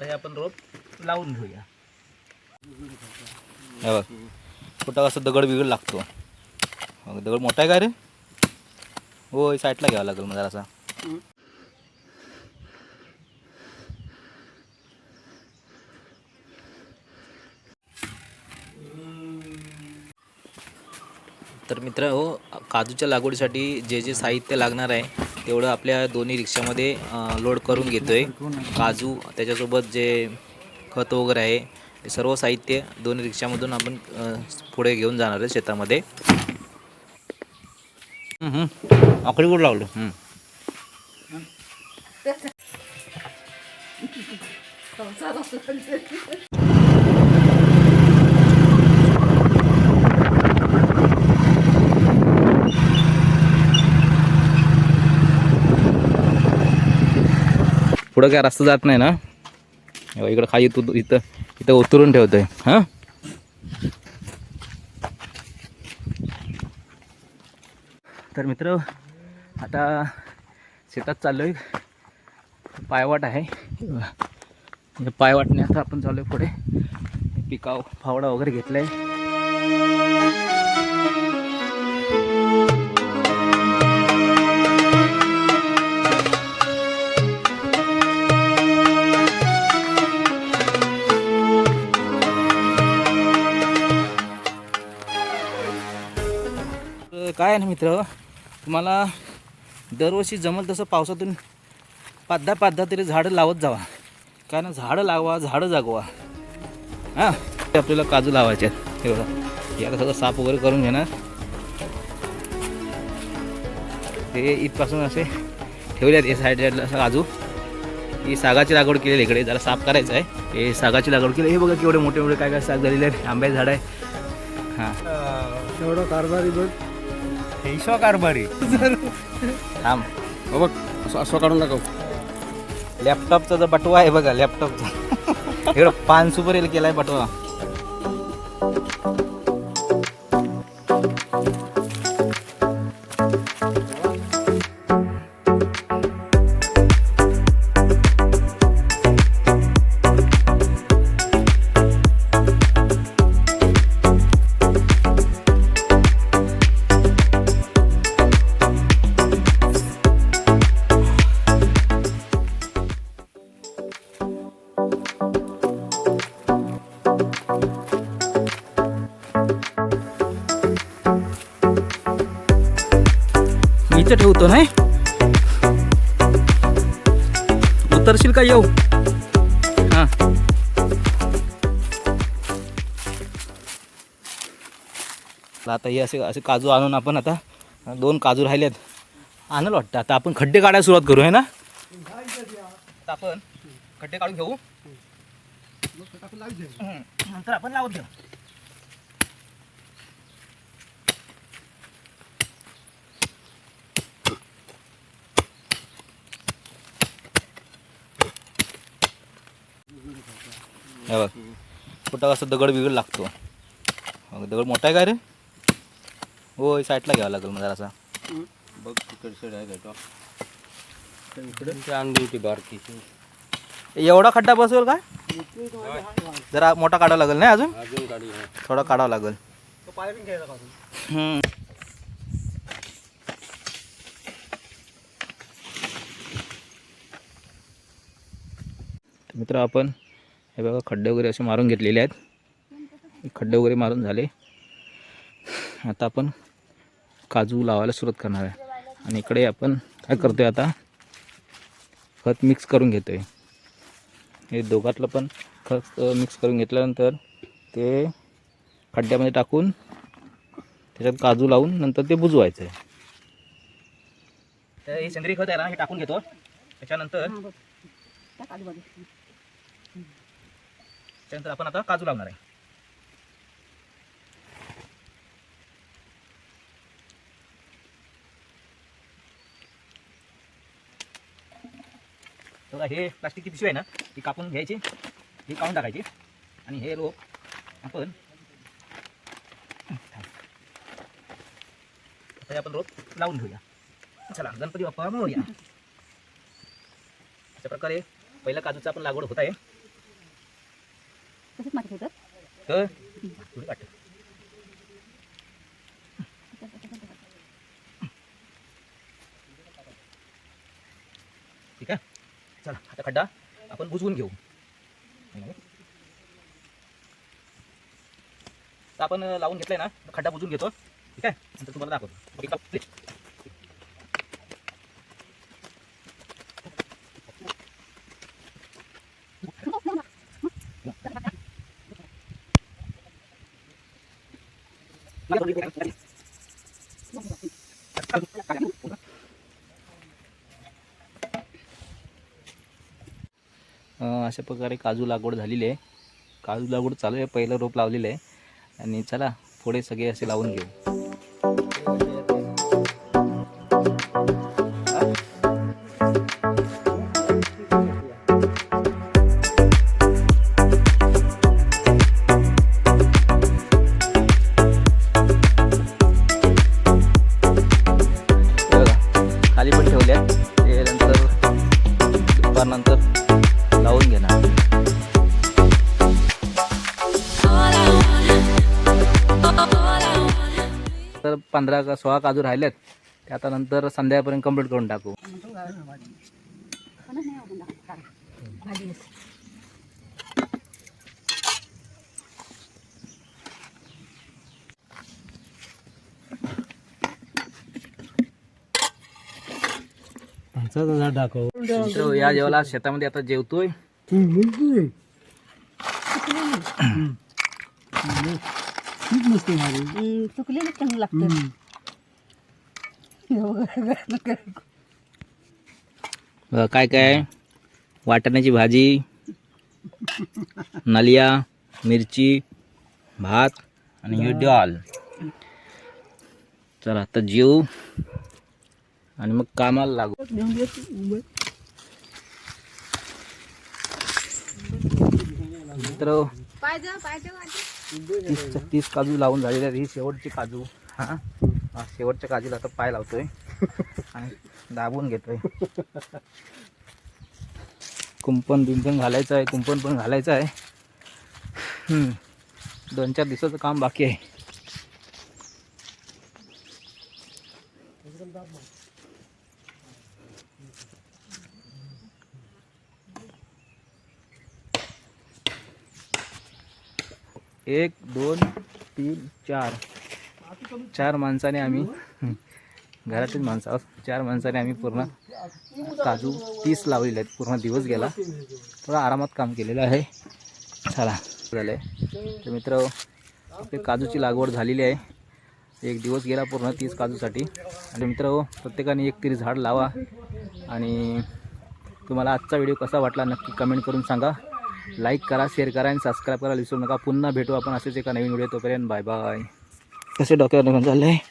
आता हे आपण रोप लावून घेऊया. हे बघ. कुठं कसं दगड बिगड लागतो. दगड मोठा आहे का रे? होय साईडला घ्यावा लागेल मग जरासा. तर मित्र हो काजूच्या लागवडीसाठी जे जे साहित्य लागणार आहे तेवढं आपल्या दोन्ही रिक्षामध्ये लोड करून घेतोय. काजू त्याच्यासोबत जे खत वगैरे आहे हे सर्व साहित्य दोन्ही रिक्षामधून आपण पुढे घेऊन जाणार आहे शेतामध्ये. आकडी कुठं लावलं? पुढं काय रस्ता जात नाही ना? इकडं खाली तू इथं इथं उतरून ठेवतोय हां? तर मित्र आता शेतात चाललो आहे पायवाट आहे. पायवाटने आता आपण चालू आहे पुढे. पिकाव फावडा वगैरे घेतला आहे काय आहे ना मित्र तुम्हाला दरवर्षी जमल तसं पावसातून पाच दहा दहा तरी झाडं लावत जावा. काय ना झाडं लावा झाडं जागवा. हां? ते आपल्याला काजू लावायचे आहेत. हे बघा सगळं साफ वगैरे करून घेणार. ते इथपासून असे ठेवले आहेत हे साईड साईडला काजू. ही सागाची लागवड केलेली इकडे जरा साफ करायचं आहे. हे सागाची लागवड केली. हे बघा केवढे मोठे मोठे काय काय साग झालेले आहेत. आंब्याचे झाड आहे. हां. एवढं कारभारी बघ. हिशो कारभारी थांब हो बघ असं असं काढून टाकव लॅपटॉपचा जो बटवा आहे बघा लॅपटॉपचा इकडं पान सुपर केलाय बटवा। इथं ठेवतो नाही? उतरशील का येऊ? हां. आता हे असे असे काजू आणून आपण आता दोन काजू राहिलेत. आणलं वाटतं. आता आपण खड्डे काढायला सुरुवात करू आहे ना? आपण खड्डे काढून घेऊ. नंतर आपण लावत घेऊ हे बघ. कुठं कसं दगड बिगड लागतो. मग दगड मोठा आहे का रे? होय साईडला घ्यावा लागेल मग जरासा. बघ तिकडे आणली होती बारकीची. एवढा खड्डा बसवेल काय? जरा मोठा काढावा लागेल नाही अजून? अजून गाडी थोडा काढावा लागेल. मित्र आपण हे बघा खड्डे वगैरे असे मारून घेतलेले आहेत. खड्डे वगैरे मारून झाले. आता आपण काजू लावायला सुरुवात करणार आहे. आणि इकडे आपण काय करतोय आता? खत मिक्स करून घेतोय. हे दोघातलं पण खत मिक्स करून घेतल्यानंतर ते खड्ड्यामध्ये टाकून त्याच्यात काजू लावून नंतर ते बुजवायचं आहे तर हे सेंद्रिय खत आहे ना हे टाकून घेतो. त्याच्यानंतर त्यानंतर आपण आता काजू लावणार आहे. बघा हे प्लास्टिकची पिशवी आहे ना ती कापून घ्यायची ही काढून टाकायची आणि हे रोप आपण आता आपण रोप लावून घेऊया. चला गणपती बाप्पा मोरया. अशा प्रकारे पहिल्या काजूचा आपण लागवड होत आहे. तसंच माती ठेवतात. तर? ठीक आहे? चला आता खड्डा आपण बुजवून घेऊ. आपण लावून घेतलाय ना खड्डा बुजवून घेतो. ठीक आहे? नंतर तुम्हाला दाखवतो. अशा प्रकारे काजू लागवड झालेली आहे. काजू लागवड चालू आहे पहिलं रोप लावलेलं आहे. आणि चला पुढे सगळे असे लावून घेऊ. तर पंधरा का सोळा काजू राहिलेत ते आता नंतर संध्याकाळपर्यंत कंप्लीट करून टाकू. दाखव. या जेवायला शेतामध्ये आता जेवतोय. हम्म, सुकलेलं चांगलं लागतं काय काय? वाटाण्याची भाजी नलिया मिरची भात आणि हे डाल चला आता जेऊ आणि मग कामाला लागू. मित्र तीस तीस काजू लावून झालेले आहेत. ही शेवटची काजू. हा? शेवटच्या काजूला आता पाय लावतोय. आणि दाबून घेतोय. कुंपण बिंपण घालायचं आहे कुंपण पण घालायचं आहे. दोन चार दिवसाचं काम बाकी आहे. एक दोन तीन चार. चार माणसाने आम्ही घरातील माणसं आहोत. चार माणसाने आम्ही पूर्ण काजू तीस लावलेले आहेत. पूर्ण दिवस गेला. थोडा आरामात काम केलेलं आहे. चला झालं आहे तर मित्र आपली काजूची लागवड झालेली आहे. एक दिवस गेला पूर्ण तीस काजूसाठी. आणि मित्र प्रत्येकाने एक तरी झाड लावा. आणि तुम्हाला आजचा व्हिडिओ कसा वाटला नक्की कमेंट करून सांगा. लाईक करा शेअर करा आणि सबस्क्राईब करायला विसरू नका. पुन्हा भेटू आपण असेच एका नवीन व्हिडिओ तोपर्यंत. बाय बाय कसे डॉक्टर चाललं आहे